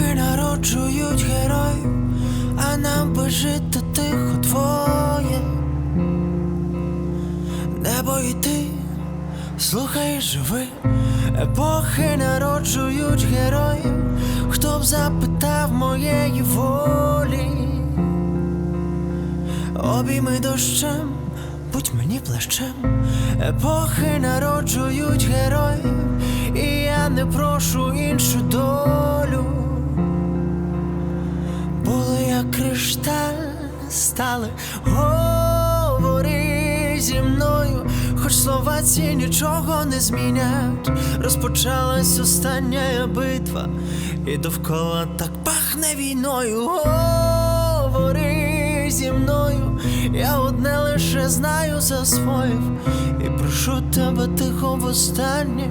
Епохи народжують героїв, а нам би жити тихо двоє. Небо і ти, слухай живи, епохи народжують героїв, хто б запитав моєї волі, обійми дощем, будь мені плащем, епохи народжують героїв, і я не прошу іншу як кришталь, стали говори зі мною, хоч слова ці нічого не змінять. Розпочалась остання битва, і довкола так пахне війною. Говори зі мною, я одне лише знаю засвоїв, і прошу тебе тихо востаннє.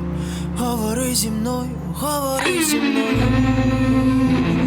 Говори зі мною, говори зі мною.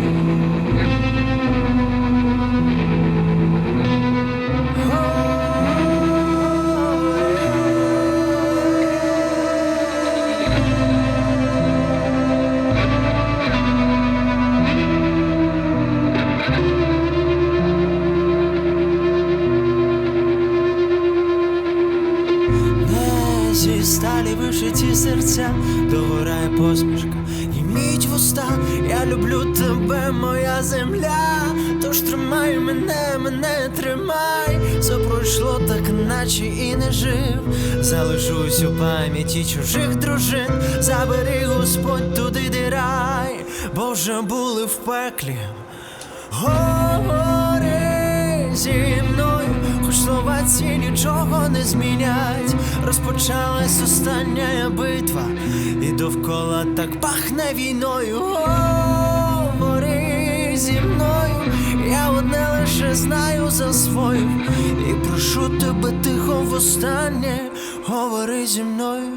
Зі сталі вишиті серця, догорає посмішка і мідь вуста. Я люблю тебе, моя земля. Тож тримай мене, мене тримай. Все пройшло так, наче і не жив. Залишусь у пам'яті чужих дружин. Забери Господь туди, де рай, бо були в пеклі. Говори зі мною, хоч слова ці нічого не змінять. Розпочалась остання битва, і довкола так пахне війною. Говори зі мною, я одне лише знаю за свою, і прошу тебе тихо востаннє, говори зі мною.